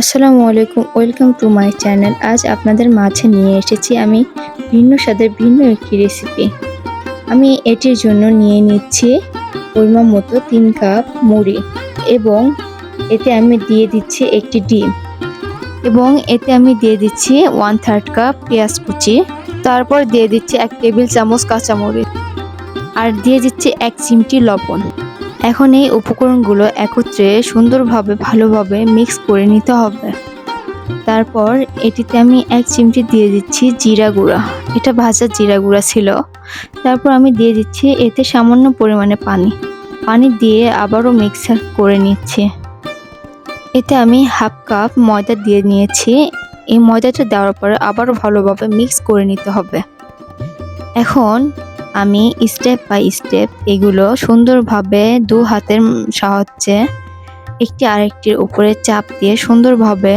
আসসালামু আলাইকুম, welcome to my channel. আজ আপনাদের মাঝে নিয়ে এসেছি আমি ভিন্ন স্বাদের, ভিন্ন একটি রেসিপি আমি এটির জন্য নিয়ে নিচ্ছি পরিমাণ মতো তিন কাপ মুড়ি এবং এতে আমি দিয়ে দিচ্ছি একটি ডিম এবং এতে আমি দিয়ে দিচ্ছি ওয়ান থার্ড কাপ পেঁয়াজ কুচি। তারপর দিয়ে দিচ্ছি এক টেবিল চামচ কাঁচামরিচ। আর দিয়ে দিচ্ছি এক চিমটি লবণ। এখন এই উপকরণগুলো একত্রে সুন্দরভাবে, ভালোভাবে মিক্স করে নিতে হবে। তারপর এটিতে আমি এক চিমটি দিয়ে দিচ্ছি জিরা গুঁড়া। এটা ভাজা জিরা গুঁড়া ছিল। তারপর আমি দিয়ে দিচ্ছি এতে সামান্য পরিমাণে পানি। পানি দিয়ে আবারও মিক্সার করে নিচ্ছি। এতে আমি হাফ কাপ ময়দা দিয়ে নিয়েছি। এই ময়দাটা দেওয়ার পরে আবারও ভালোভাবে মিক্স করে নিতে হবে। এখন আমি স্টেপ বাই স্টেপ এগুলো সুন্দরভাবে দু হাতের সাহায্যে একটি আরেকটির উপরে চাপ দিয়ে সুন্দরভাবে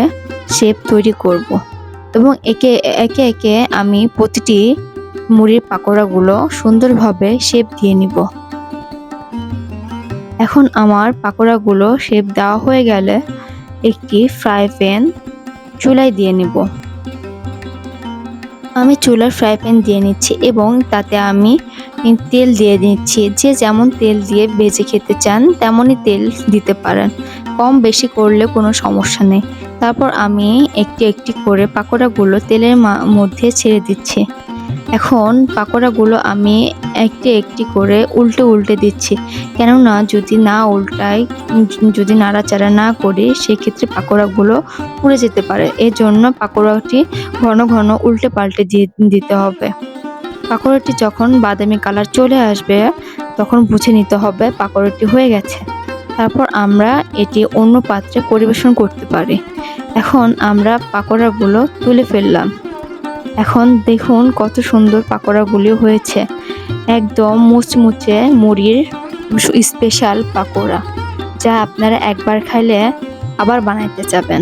শেপ তৈরি করব। এবং একে একে একে আমি প্রতিটি মুড়ির পাকোড়াগুলো সুন্দরভাবে শেপ দিয়ে নিব এখন আমার পাকোড়াগুলো শেপ দেওয়া হয়ে গেলে একটি ফ্রাই প্যান চুলায় দিয়ে নিব আমি চুলার ফ্রাই প্যান দিয়ে নিচ্ছি এবং তাতে আমি তেল দিয়ে দিচ্ছি। যে যেমন তেল দিয়ে ভেজে খেতে চান, তেমনই তেল দিতে পারেন। কম বেশি করলে কোনো সমস্যা নেই। তারপর আমি একটি একটি করে পাকোড়াগুলো তেলের মধ্যে ছেড়ে দিচ্ছি। এখন পাকোড়াগুলো আমি একটি একটি করে উল্টে উল্টে দিচ্ছি। কেননা যদি না উল্টাই, যদি নাড়াচাড়া না করি, সেক্ষেত্রে পাকোড়াগুলো পুড়ে যেতে পারে। এর জন্য পাকোড়াটি ঘন ঘন উল্টে পাল্টে দিয়ে দিতে হবে। পাকোড়াটি যখন বাদামি কালার চলে আসবে, তখন বুঝে নিতে হবে পাকোড়াটি হয়ে গেছে। তারপর আমরা এটি অন্য পাত্রে পরিবেশন করতে পারি। এখন আমরা পাকোড়াগুলো তুলে ফেললাম। এখন দেখুন কত সুন্দর পাকোড়াগুলি হয়েছে। একদম মুচমুচে মুড়ির স্পেশাল পাকোড়া, যা আপনারা একবার খাইলে আবার বানাইতে যাবেন।